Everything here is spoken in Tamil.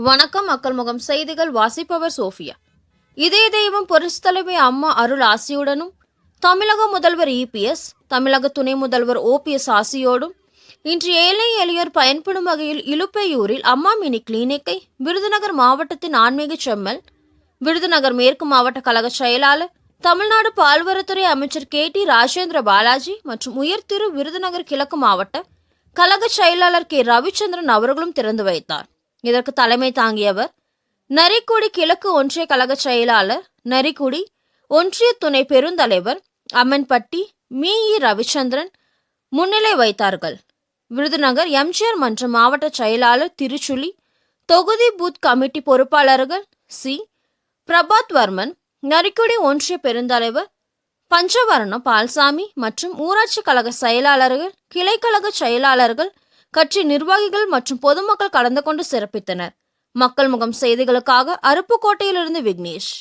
வணக்கம் மக்கள் முகம் செய்திகள் வாசிப்பவர் சோஃபியா. இதே தெய்வம் புரட்சித் அம்மா அருள் ஆசியுடனும் தமிழக முதல்வர் இபிஎஸ் தமிழக துணை முதல்வர் ஓபிஎஸ் ஆசியோடும் இன்று ஏழை எளியோர் பயன்படும் வகையில் இலுப்பையூரில் அம்மா மினி கிளினிக்கை விருதுநகர் மாவட்டத்தின் ஆன்மீக செம்மல் விருதுநகர் மேற்கு மாவட்ட கழக செயலாளர் தமிழ்நாடு பால்வரத்துறை அமைச்சர் கே டி ராஜேந்திர பாலாஜி மற்றும் உயர்திரு விருதுநகர் கிழக்கு மாவட்ட கழக செயலாளர் கே ரவிச்சந்திரன் அவர்களும் திறந்து வைத்தார். இதற்கு தலைமை தாங்கியவர். நரிக்குடி கிழக்கு ஒன்றிய கழக செயலாளர் நரிக்குடி ஒன்றிய துணை பெருந்தலைவர் அம்மன்பட்டி மீ. இ. ரவிச்சந்திரன் முன்னிலை வைத்தார்கள் விருதுநகர் எம்ஜிஆர் மன்ற மாவட்ட செயலாளர் திருச்சுழி தொகுதி பூத் கமிட்டி பொறுப்பாளர்கள் சி. பிரபாத் வர்மன் நரிக்குடி ஒன்றிய பெருந்தலைவர் பஞ்சவர்ணம் பால்சாமி மற்றும் ஊராட்சி கழக செயலாளர்கள் கிளைக்கழக செயலாளர்கள் கட்சி நிர்வாகிகள் மற்றும் பொதுமக்கள் கலந்து கொண்டு சிறப்பித்தனர். மக்கள் முகம் செய்திகளுக்காக அருப்புக்கோட்டையிலிருந்து விக்னேஷ்.